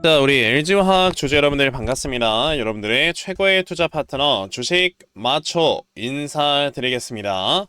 자, 우리 LG화학 주주 여러분들 반갑습니다. 여러분들의 최고의 투자 파트너 주식 마초 인사드리겠습니다.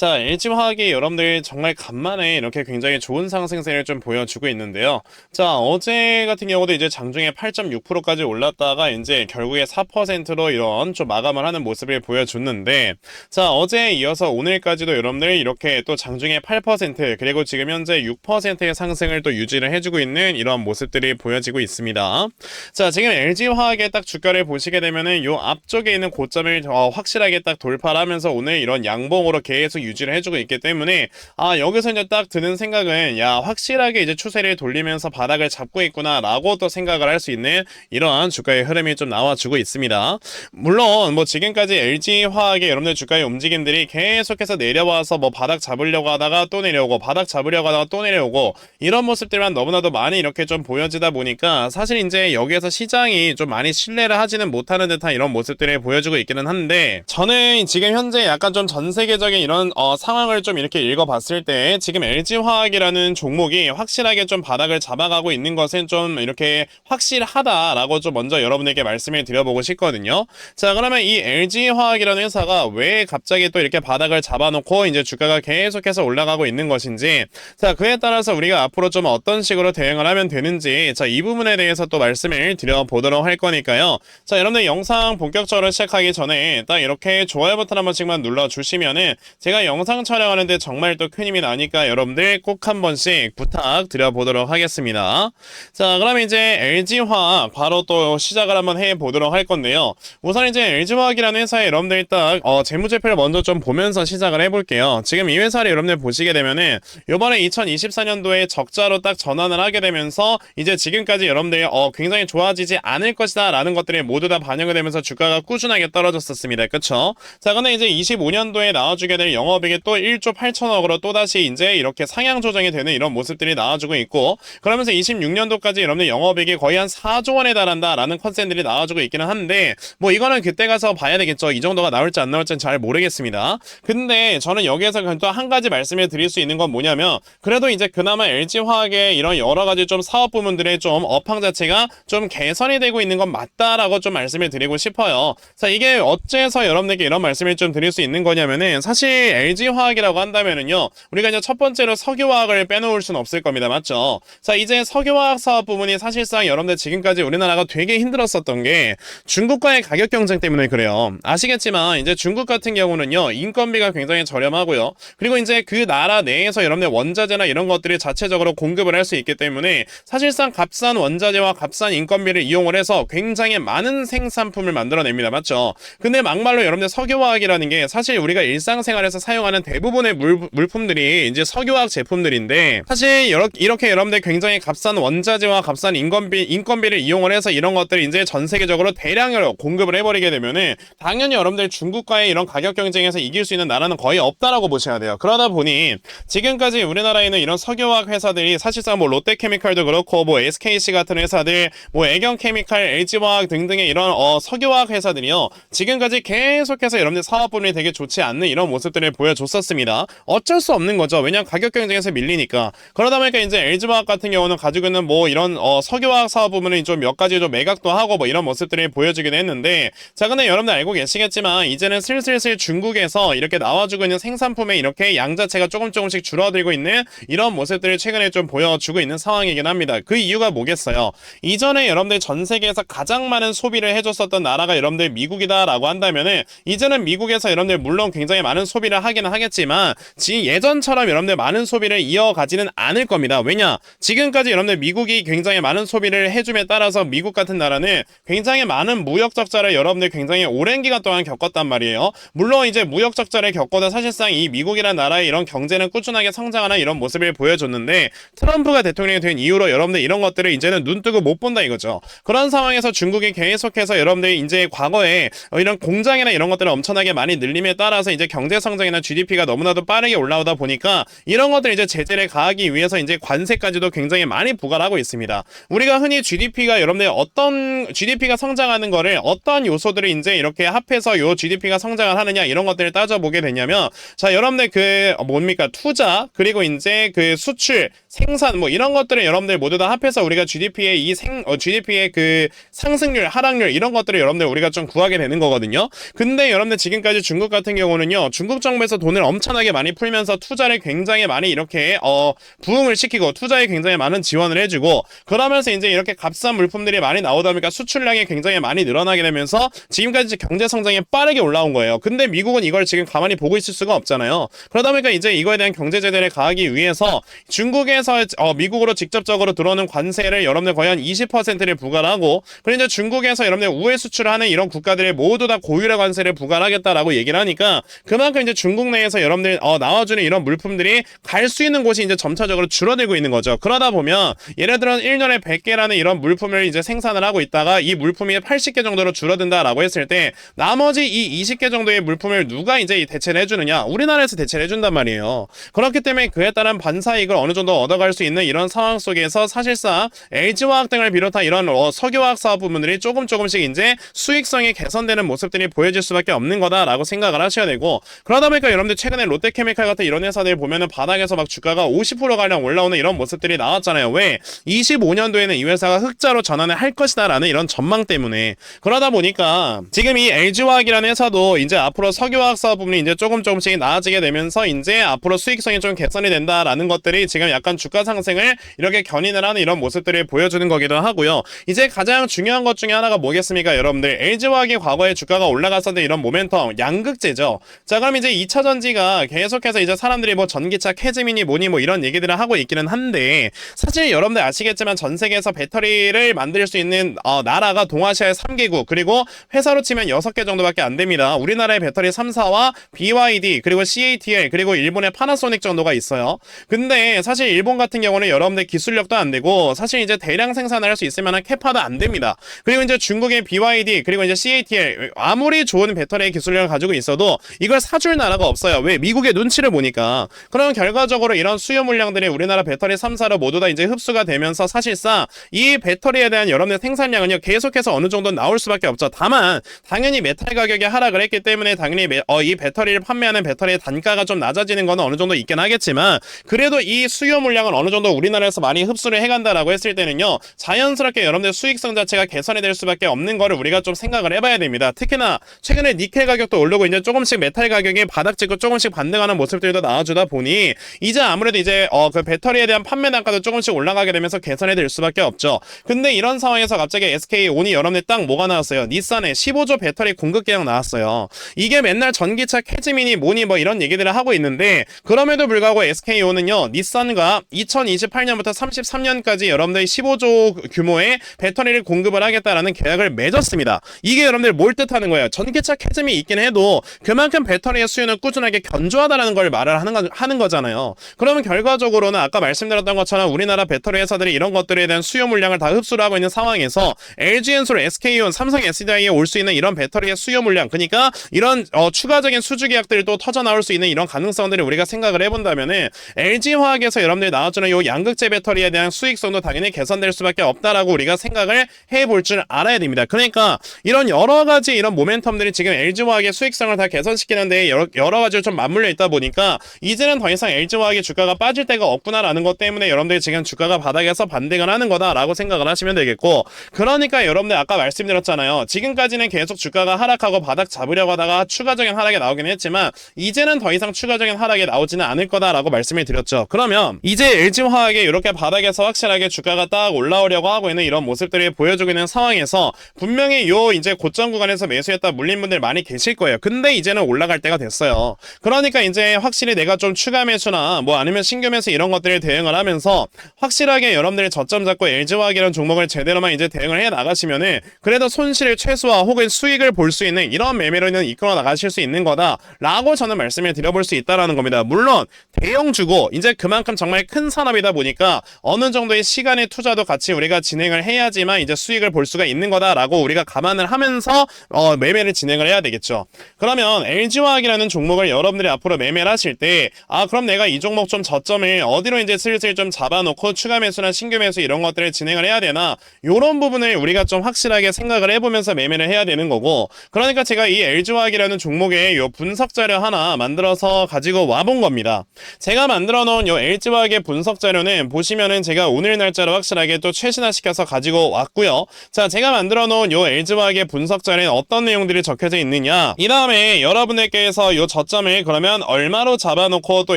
자, LG화학이 여러분들 정말 간만에 이렇게 굉장히 좋은 상승세를 좀 보여주고 있는데요. 자, 어제 같은 경우도 이제 장중에 8.6%까지 올랐다가 이제 결국에 4%로 이런 좀 마감을 하는 모습을 보여줬는데, 자, 어제에 이어서 오늘까지도 여러분들 이렇게 또 장중에 8% 그리고 지금 현재 6%의 상승을 또 유지를 해주고 있는 이런 모습들이 보여지고 있습니다. 자, 지금 LG화학의 딱 주가를 보시게 되면은 요 앞쪽에 있는 고점을 어, 확실하게 딱 돌파를 하면서 오늘 이런 양봉으로 계속 유지를 해주고 있기 때문에 아 여기서 이제 딱 드는 생각은 야 확실하게 이제 추세를 돌리면서 바닥을 잡고 있구나라고 또 생각을 할 수 있는 이러한 주가의 흐름이 좀 나와주고 있습니다. 물론 뭐 지금까지 LG 화학의 여러분들 주가의 움직임들이 계속해서 내려와서 뭐 바닥 잡으려고 하다가 또 내려오고 바닥 잡으려고 하다가 또 내려오고 이런 모습들만 너무나도 많이 이렇게 좀 보여지다 보니까 사실 이제 여기에서 시장이 좀 많이 신뢰를 하지는 못하는 듯한 이런 모습들을 보여주고 있기는 한데 저는 지금 현재 약간 좀 전 세계적인 이런 어, 상황을 좀 이렇게 읽어봤을 때 지금 LG 화학이라는 종목이 확실하게 좀 바닥을 잡아가고 있는 것은 좀 이렇게 확실하다라고 좀 먼저 여러분에게 말씀을 드려보고 싶거든요. 자 그러면 이 LG 화학이라는 회사가 왜 갑자기 또 이렇게 바닥을 잡아놓고 이제 주가가 계속해서 올라가고 있는 것인지 자 그에 따라서 우리가 앞으로 좀 어떤 식으로 대응을 하면 되는지 자 이 부분에 대해서 또 말씀을 드려보도록 할 거니까요. 자 여러분들 영상 본격적으로 시작하기 전에 딱 이렇게 좋아요 버튼 한 번씩만 눌러주시면은 제가 영상 촬영하는데 정말 또 큰 힘이 나니까 여러분들 꼭 한 번씩 부탁드려보도록 하겠습니다. 자 그럼 이제 LG화학 바로 또 시작을 한번 해보도록 할 건데요. 우선 이제 LG화학이라는 회사에 여러분들 딱 어, 재무제표를 먼저 좀 보면서 시작을 해볼게요. 지금 이 회사를 여러분들 보시게 되면은 요번에 2024년도에 적자로 딱 전환을 하게 되면서 이제 지금까지 여러분들이 어, 굉장히 좋아지지 않을 것이다 라는 것들이 모두 다 반영이 되면서 주가가 꾸준하게 떨어졌었습니다. 그쵸? 자 근데 이제 25년도에 나와주게 될 영업 이익이 또 1조 8천억으로 또다시 이제 이렇게 상향 조정이 되는 이런 모습들이 나와주고 있고 그러면서 26년도까지 여러분들 영업이익이 거의 한 4조 원에 달한다라는 컨센들이 나와주고 있기는 한데 뭐 이거는 그때 가서 봐야 되겠죠. 이 정도가 나올지 안 나올지는 잘 모르겠습니다. 근데 저는 여기에서 또한 가지 말씀을 드릴 수 있는 건 뭐냐면 그래도 이제 그나마 LG화학의 이런 여러 가지 좀 사업 부문들의 좀 업황 자체가 좀 개선이 되고 있는 건 맞다라고 좀 말씀을 드리고 싶어요. 자 이게 어째서 여러분에게 이런 말씀을 좀 드릴 수 있는 거냐면은 사실 LG화학이라고 한다면은요 우리가 이제 첫 번째로 석유화학을 빼놓을 수는 없을 겁니다. 맞죠? 자 이제 석유화학 사업 부문이 사실상 여러분들 지금까지 우리나라가 되게 힘들었었던 게 중국과의 가격 경쟁 때문에 그래요. 아시겠지만 이제 중국 같은 경우는요 인건비가 굉장히 저렴하고요. 그리고 이제 그 나라 내에서 여러분들 원자재나 이런 것들이 자체적으로 공급을 할 수 있기 때문에 사실상 값싼 원자재와 값싼 인건비를 이용을 해서 굉장히 많은 생산품을 만들어냅니다. 맞죠? 근데 막말로 여러분들 석유화학이라는 게 사실 우리가 일상생활에서 사용하는 대부분의 물, 물품들이 이제 석유화학 제품들인데 사실 이렇게, 이렇게 여러분들 굉장히 값싼 원자재와 값싼 인건비 인건비를 이용을 해서 이런 것들을 이제 전 세계적으로 대량으로 공급을 해버리게 되면은 당연히 여러분들 중국과의 이런 가격 경쟁에서 이길 수 있는 나라는 거의 없다라고 보셔야 돼요. 그러다 보니 지금까지 우리나라에 있는 이런 석유화학 회사들이 사실상 뭐 롯데케미칼도 그렇고 뭐 SKC 같은 회사들 뭐 애경케미칼, LG화학 등등의 이런 어 석유화학 회사들이요 지금까지 계속해서 여러분들 사업 분이 되게 좋지 않는 이런 모습들을 보여줬었습니다. 어쩔 수 없는 거죠. 왜냐면 가격 경쟁에서 밀리니까. 그러다 보니까 이제 LG화학 같은 경우는 가지고 있는 뭐 이런 어 석유화학 사업 부분은 좀 몇 가지 좀 매각도 하고 뭐 이런 모습들이 보여주긴 했는데 자 근데 여러분들 알고 계시겠지만 이제는 슬슬슬 중국에서 이렇게 나와주고 있는 생산품의 이렇게 양 자체가 조금 조금씩 줄어들고 있는 이런 모습들을 최근에 좀 보여주고 있는 상황이긴 합니다. 그 이유가 뭐겠어요? 이전에 여러분들 전 세계에서 가장 많은 소비를 해줬었던 나라가 여러분들 미국이다라고 한다면은 이제는 미국에서 여러분들 물론 굉장히 많은 소비를 하 기는 하겠지만 지 예전처럼 여러분들 많은 소비를 이어가지는 않을 겁니다. 왜냐? 지금까지 여러분들 미국이 굉장히 많은 소비를 해줌에 따라서 미국 같은 나라는 굉장히 많은 무역 적자를 여러분들 굉장히 오랜 기간 동안 겪었단 말이에요. 물론 이제 무역 적자를 겪고도 사실상 이 미국이라는 나라의 이런 경제는 꾸준하게 성장하는 이런 모습을 보여줬는데 트럼프가 대통령이 된 이후로 여러분들 이런 것들을 이제는 눈 뜨고 못 본다 이거죠. 그런 상황에서 중국이 계속해서 여러분들이 이제 과거에 이런 공장이나 이런 것들을 엄청나게 많이 늘림에 따라서 이제 경제 성장이나 대한 GDP가 너무나도 빠르게 올라오다 보니까 이런 것들 이제 제재를 가하기 위해서 이제 관세까지도 굉장히 많이 부과를 하고 있습니다. 우리가 흔히 GDP가 여러분들 어떤 GDP가 성장하는 거를 어떤 요소들을 이제 이렇게 합해서 요 GDP가 성장을 하느냐 이런 것들을 따져보게 되냐면 자 여러분들 그 뭡니까 투자 그리고 이제 그 수출 생산 뭐 이런 것들을 여러분들 모두 다 합해서 우리가 GDP의 이 생 어, GDP의 그 상승률 하락률 이런 것들을 여러분들 우리가 좀 구하게 되는 거거든요. 근데 여러분들 지금까지 중국 같은 경우는요 중국 정부에서 돈을 엄청나게 많이 풀면서 투자를 굉장히 많이 이렇게 어 부흥을 시키고 투자에 굉장히 많은 지원을 해주고 그러면서 이제 이렇게 값싼 물품들이 많이 나오다 보니까 수출량이 굉장히 많이 늘어나게 되면서 지금까지 경제 성장이 빠르게 올라온 거예요. 근데 미국은 이걸 지금 가만히 보고 있을 수가 없잖아요. 그러다 보니까 이제 이거에 대한 경제 제재를 가하기 위해서 중국에서 어, 미국으로 직접적으로 들어오는 관세를 여러분들 한 20%를 부과를 하고 그리고 이제 중국에서 여러분들 우회 수출을 하는 이런 국가들이 모두 다 고유화 관세를 부과를 하겠다라고 얘기를 하니까 그만큼 이제 중국 내에서 여러분들 어, 나와주는 이런 물품들이 갈 수 있는 곳이 이제 점차적으로 줄어들고 있는 거죠. 그러다 보면 예를 들어 1년에 100개라는 이런 물품을 이제 생산을 하고 있다가 이 물품이 80개 정도로 줄어든다라고 했을 때 나머지 이 20개 정도의 물품을 누가 이제 대체를 해주느냐? 우리나라에서 대체를 해준단 말이에요. 그렇기 때문에 그에 따른 반사이익을 어느 정도 얻어갈 수 있는 이런 상황 속에서 사실상 LG화학 등을 비롯한 이런 어, 석유화학 사업 부분들이 조금 조금씩 이제 수익성이 개선되는 모습들이 보여질 수밖에 없는 거다라고 생각을 하셔야 되고 그러다 보니 까 여러분들 최근에 롯데케미칼 같은 이런 회사들 보면은 바닥에서 막 주가가 50% 가량 올라오는 이런 모습들이 나왔잖아요. 왜? 25년도에는 이 회사가 흑자로 전환을 할 것이다라는 이런 전망 때문에 그러다 보니까 지금 이 LG화학이라는 회사도 이제 앞으로 석유화학 사업 부분이 이제 조금 조금씩 나아지게 되면서 이제 앞으로 수익성이 좀 개선이 된다라는 것들이 지금 약간 주가 상승을 이렇게 견인을 하는 이런 모습들을 보여주는 거기도 하고요. 이제 가장 중요한 것 중에 하나가 뭐겠습니까, 여러분들? LG화학이 과거에 주가가 올라갔었던 이런 모멘텀 양극재죠. 자, 그럼 이제 2차 전지가 계속해서 이제 사람들이 뭐 전기차 캐즈미니 뭐니 뭐 이런 얘기들을 하고 있기는 한데 사실 여러분들 아시겠지만 전 세계에서 배터리를 만들 수 있는 어, 나라가 동아시아의 3개국 그리고 회사로 치면 6개 정도밖에 안 됩니다. 우리나라의 배터리 3사와 BYD 그리고 CATL 그리고 일본의 파나소닉 정도가 있어요. 근데 사실 일본 같은 경우는 여러분들 기술력도 안 되고 사실 이제 대량 생산을 할수 만한 캐파도 안 됩니다. 그리고 이제 중국의 BYD 그리고 이제 CATL 아무리 좋은 배터리 기술력을 가지고 있어도 이걸 사줄 나라가 없어요. 왜? 미국의 눈치를 보니까. 그럼 결과적으로 이런 수요 물량들이 우리나라 배터리 3사로 모두 다 이제 흡수가 되면서 사실상 이 배터리에 대한 여러분의 생산량은요 계속해서 어느 정도 나올 수밖에 없죠. 다만 당연히 메탈 가격이 하락을 했기 때문에 당연히 매, 어, 이 배터리를 판매하는 배터리의 단가가 좀 낮아지는 건 어느 정도 있긴 하겠지만 그래도 이 수요 물량은 어느 정도 우리나라에서 많이 흡수를 해간다라고 했을 때는요 자연스럽게 여러분들 수익성 자체가 개선이 될 수밖에 없는 거를 우리가 좀 생각을 해봐야 됩니다. 특히나 최근에 니켈 가격도 오르고 이제 조금씩 메탈 가격이 바닥 찍고 조금씩 반등하는 모습들도 나와주다 보니 이제 아무래도 이제 어 그 배터리에 대한 판매 단가도 조금씩 올라가게 되면서 개선이 될 수밖에 없죠. 근데 이런 상황에서 갑자기 SK 온이 여러분들 딱 뭐가 나왔어요? 닛산에 15조 배터리 공급 계약 나왔어요. 이게 맨날 전기차 캐즈미니 뭐니 뭐 이런 얘기들을 하고 있는데 그럼에도 불구하고 SK 온은요 닛산과 2028년부터 33년까지 여러분들 15조 규모의 배터리를 공급을 하겠다라는 계약을 맺었습니다. 이게 여러분들 뭘 뜻하는 거예요? 전기차 캐즘이 있긴 해도 그만큼 배터리의 수요는 꾸준하게 견조하다라는 걸 말을 하는, 거, 하는 거잖아요. 그러면 결과적으로는 아까 말씀드렸던 것처럼 우리나라 배터리 회사들이 이런 것들에 대한 수요 물량을 다 흡수를 하고 있는 상황에서 LG엔솔, SK온, 삼성 SDI에 올 수 있는 이런 배터리의 수요 물량, 그러니까 이런 어, 추가적인 수주 계약들이 또 터져 나올 수 있는 이런 가능성들을 우리가 생각을 해본다면은 LG 화학에서 여러분들이 나와주는 이 양극재 배터리에 대한 수익성도 당연히 개선될 수밖에 없다라고 우리가 생각을 해볼 줄 알아야 됩니다. 그러니까 이런 여러 가지 이런 모멘텀들이 지금 LG 화학의 수익성을 다 개선시키는데 여러, 여러 가지로 좀 맞물려 있다 보니까 이제는 더 이상 LG 화학의 주가가 빠질 데가 없구나라는 것 때문에 여러분들이 지금 주가가 바닥에서 반등을 하는 거다라고 생각을 하시면 되겠고 그러니까 여러분들 아까 말씀드렸잖아요. 지금까지는 계속 주가가 하락하고 바닥 잡으려고 하다가 추가적인 하락이 나오긴 했지만 이제는 더 이상 추가적인 하락이 나오지는 않을 거다라고 말씀을 드렸죠. 그러면 이제 LG화학이 이렇게 바닥에서 확실하게 주가가 딱 올라오려고 하고 있는 이런 모습들이 보여주고 있는 상황에서 분명히 요 이제 고점 구간에서 매수했다 물린 분들 많이 계실 거예요. 근데 이제는 올라갈 때가 됐어요. 그러니까 이제 확실히 내가 좀 추가 매수나 뭐 아니면 신규 매수 이런 것들을 대응을 하면서 확실하게 여러분들이 저점 잡고 LG화학이라는 종목을 제대로만 이제 대응을 해 나가시면은 그래도 손실을 최소화 혹은 수익을 볼 수 있는 이런 매매로는 이끌어 나가실 수 있는 거다라고 저는 말씀을 드려볼 수 있다라는 겁니다. 물론 대형 주고 이제 그만큼 정말 큰 산업이다 보니까 어느 정도의 시간의 투자도 같이 우리가 진행을 해야지만 이제 수익을 볼 수가 있는 거다라고 우리가 감안을 하면서 어, 매매를 진행을 해야 되겠죠. 그러면 LG화학이라는 종 목을 여러분들이 앞으로 매매를 하실 때, 아, 그럼 내가 이 종목 좀 저점을 어디로 이제 슬슬 좀 잡아놓고 추가 매수나 신규 매수 이런 것들을 진행을 해야 되나, 요런 부분을 우리가 좀 확실하게 생각을 해보면서 매매를 해야 되는 거고, 그러니까 제가 이 LG화학이라는 종목의 요 분석 자료 하나 만들어서 가지고 와본 겁니다. 제가 만들어 놓은 요 LG화학의 분석 자료는 보시면은 제가 오늘 날짜로 확실하게 또 최신화시켜서 가지고 왔고요. 자, 제가 만들어 놓은 요 LG화학의 분석 자료는 어떤 내용들이 적혀져 있느냐. 이 다음에 여러분들께서 요 저점을 그러면 얼마로 잡아놓고 또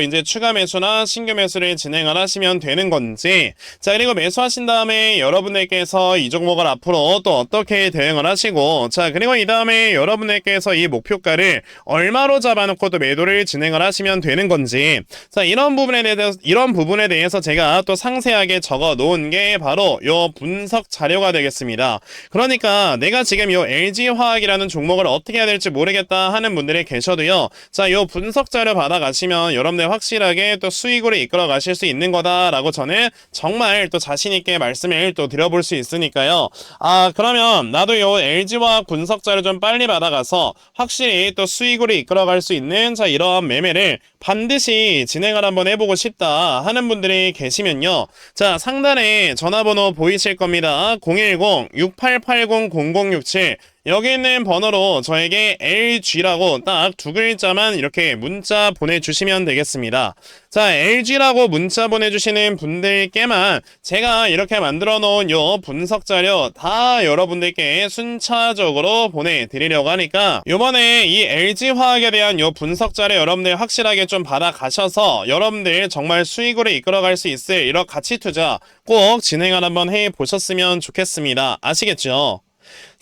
이제 추가 매수나 신규 매수를 진행을 하시면 되는 건지. 자, 그리고 매수하신 다음에 여러분들께서 이 종목을 앞으로 또 어떻게 대응을 하시고. 자, 그리고 이 다음에 여러분들께서 이 목표가를 얼마로 잡아놓고 또 매도를 진행을 하시면 되는 건지. 자, 이런 부분에 대해서, 이런 부분에 대해서 제가 또 상세하게 적어 놓은 게 바로 요 분석 자료가 되겠습니다. 그러니까 내가 지금 요 LG화학이라는 종목을 어떻게 해야 될지 모르겠다 하는 분들이 계셔도요. 자, 요 분석 자료 받아가시면 여러분들 확실하게 또 수익으로 이끌어 가실 수 있는 거다라고 저는 정말 또 자신있게 말씀을 또 드려볼 수 있으니까요. 아, 그러면 나도 요 LG화학 분석 자료 좀 빨리 받아가서 확실히 또 수익으로 이끌어 갈 수 있는 자, 이러한 매매를 반드시 진행을 한번 해보고 싶다 하는 분들이 계시면요. 자, 상단에 전화번호 보이실 겁니다. 010-6880-0067 여기 있는 번호로 저에게 LG라고 딱 두 글자만 이렇게 문자 보내주시면 되겠습니다. 자, LG라고 문자 보내주시는 분들께만 제가 이렇게 만들어 놓은 요 분석 자료 다 여러분들께 순차적으로 보내드리려고 하니까 요번에 이 LG화학에 대한 요 분석 자료 여러분들 확실하게 좀 받아가셔서 여러분들 정말 수익으로 이끌어갈 수 있을 이런 가치 투자 꼭 진행을 한번 해 보셨으면 좋겠습니다. 아시겠죠?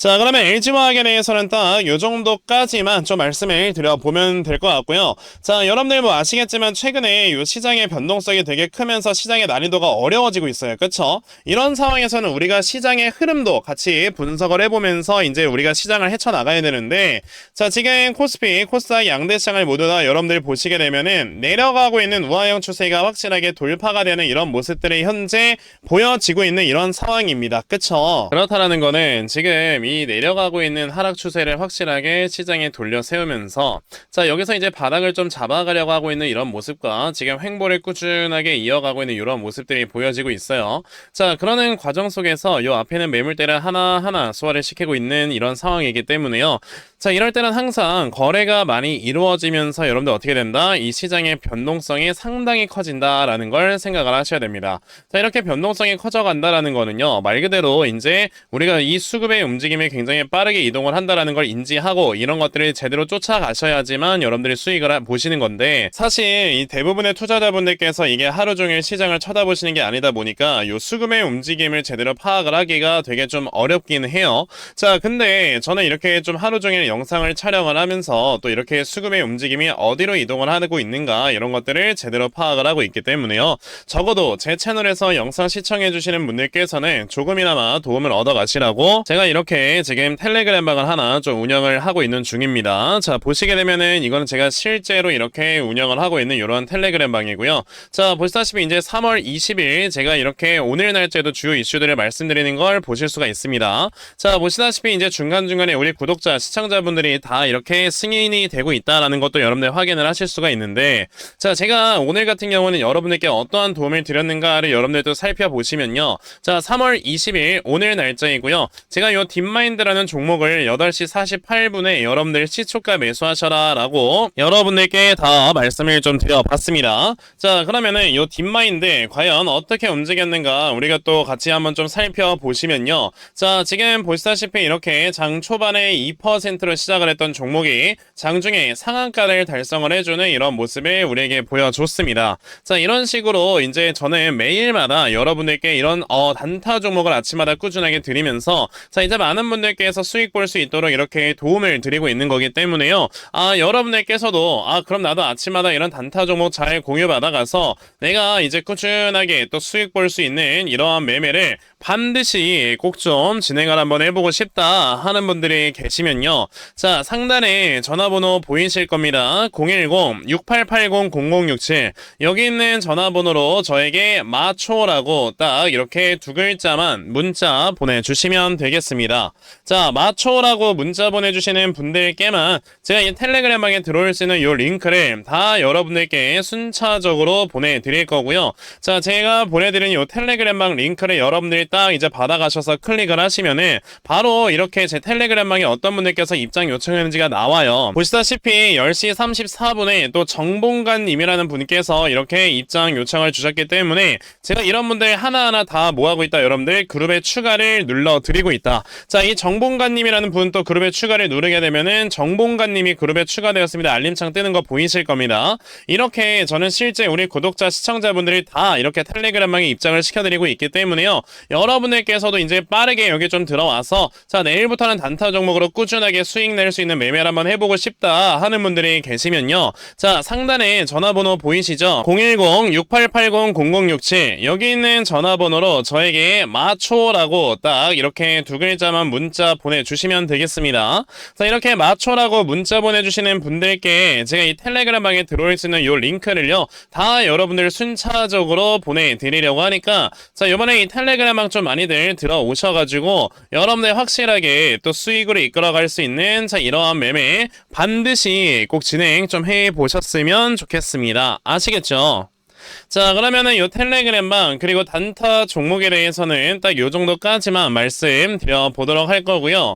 자, 그러면 LG화학에 대해서는 딱 요 정도까지만 좀 말씀을 드려보면 될 것 같고요. 자, 여러분들 뭐 아시겠지만 최근에 요 시장의 변동성이 되게 크면서 시장의 난이도가 어려워지고 있어요. 그쵸? 이런 상황에서는 우리가 시장의 흐름도 같이 분석을 해보면서 이제 우리가 시장을 헤쳐나가야 되는데 자, 지금 코스피, 코스닥 양대 시장을 모두 다 여러분들 보시게 되면은 내려가고 있는 우하형 추세가 확실하게 돌파가 되는 이런 모습들이 현재 보여지고 있는 이런 상황입니다. 그쵸? 그렇다라는 거는 지금 이 내려가고 있는 하락 추세를 확실하게 시장에 돌려 세우면서 자 여기서 이제 바닥을 좀 잡아가려고 하고 있는 이런 모습과 지금 횡보를 꾸준하게 이어가고 있는 이런 모습들이 보여지고 있어요. 자 그러는 과정 속에서 요 앞에는 매물대를 하나하나 소화를 시키고 있는 이런 상황이기 때문에요. 자 이럴 때는 항상 거래가 많이 이루어지면서 여러분들 어떻게 된다? 이 시장의 변동성이 상당히 커진다라는 걸 생각을 하셔야 됩니다. 자 이렇게 변동성이 커져간다라는 거는요 말 그대로 이제 우리가 이 수급의 움직임 이 굉장히 빠르게 이동을 한다라는 걸 인지하고 이런 것들을 제대로 쫓아가셔야지만 여러분들이 수익을 하- 보시는 건데 사실 이 대부분의 투자자분들께서 이게 하루 종일 시장을 쳐다보시는 게 아니다 보니까 요 수급의 움직임을 제대로 파악을 하기가 되게 좀 어렵긴 해요. 자 근데 저는 이렇게 좀 하루 종일 영상을 촬영을 하면서 또 이렇게 수급의 움직임이 어디로 이동을 하고 있는가 이런 것들을 제대로 파악을 하고 있기 때문에요. 적어도 제 채널에서 영상 시청해 주시는 분들께서는 조금이나마 도움을 얻어 가시라고 제가 이렇게 지금 텔레그램 방을 하나 좀 운영을 하고 있는 중입니다. 자, 보시게 되면은 이거는 제가 실제로 이렇게 운영을 하고 있는 이런 텔레그램 방이고요. 자, 보시다시피 이제 3월 20일 제가 이렇게 오늘 날짜에도 주요 이슈들을 말씀드리는 걸 보실 수가 있습니다. 자, 보시다시피 이제 중간중간에 우리 구독자, 시청자분들이 다 이렇게 승인이 되고 있다라는 것도 여러분들 확인을 하실 수가 있는데 자, 제가 오늘 같은 경우는 여러분들께 어떠한 도움을 드렸는가를 여러분들도 살펴보시면요. 자, 3월 20일 오늘 날짜이고요. 제가 요 딥마인드라는 종목을 8시 48분에 여러분들 시초가 매수하셔라 라고 여러분들께 다 말씀을 좀 드려봤습니다. 자, 그러면은 요 딥마인드 과연 어떻게 움직였는가 우리가 또 같이 한번 좀 살펴보시면요. 자, 지금 보시다시피 이렇게 장 초반에 2%로 시작을 했던 종목이 장중에 상한가를 달성을 해주는 이런 모습을 우리에게 보여줬습니다. 자, 이런 식으로 이제 저는 매일마다 여러분들께 이런 어, 단타 종목을 아침마다 꾸준하게 드리면서 자, 이제 많은 분들께서 수익 볼 수 있도록 이렇게 도움을 드리고 있는 거기 때문에요. 아, 여러분들께서도 아, 그럼 나도 아침마다 이런 단타 종목 잘 공유 받아가서 내가 이제 꾸준하게 또 수익 볼 수 있는 이러한 매매를 반드시 꼭 좀 진행을 한번 해보고 싶다 하는 분들이 계시면요. 자, 상단에 전화번호 보이실 겁니다. 010-6880-0067. 여기 있는 전화번호로 저에게 마초라고 딱 이렇게 두 글자만 문자 보내주시면 되겠습니다. 자, 마초라고 문자 보내주시는 분들께만 제가 이 텔레그램방에 들어올 수 있는 이 링크를 다 여러분들께 순차적으로 보내드릴 거고요. 자, 제가 보내드린 이 텔레그램방 링크를 여러분들이 딱 이제 받아가셔서 클릭을 하시면은 바로 이렇게 제 텔레그램방에 어떤 분들께서 입장 요청했는지가 나와요. 보시다시피 10시 34분에 또 정봉관님이라는 분께서 이렇게 입장 요청을 주셨기 때문에 제가 이런 분들 하나하나 다 모아고 있다 여러분들 그룹에 추가를 눌러드리고 있다. 자, 이 정봉관님이라는 분 또 그룹에 추가를 누르게 되면은 정봉관님이 그룹에 추가되었습니다. 알림창 뜨는 거 보이실 겁니다. 이렇게 저는 실제 우리 구독자 시청자분들이 다 이렇게 텔레그램방에 입장을 시켜드리고 있기 때문에요. 여러분들께서도 이제 빠르게 여기 좀 들어와서 자 내일부터는 단타 종목으로 꾸준하게 수익 낼 수 있는 매매를 한번 해보고 싶다 하는 분들이 계시면요. 자 상단에 전화번호 보이시죠? 010-6880-0067 여기 있는 전화번호로 저에게 마초라고 딱 이렇게 두 글자만 문자 보내주시면 되겠습니다. 자 이렇게 마초라고 문자 보내주시는 분들께 제가 이 텔레그램 방에 들어올 수 있는 이 링크를요 다 여러분들 순차적으로 보내드리려고 하니까 자 이번에 이 텔레그램 방좀 많이들 들어오셔가지고 여러분들 확실하게 또 수익으로 이끌어갈 수 있는 자 이러한 매매 반드시 꼭 진행 좀 해보셨으면 좋겠습니다. 아시겠죠? 자 그러면은 요 텔레그램방 그리고 단타 종목에 대해서는 딱 요 정도까지만 말씀드려 보도록 할 거고요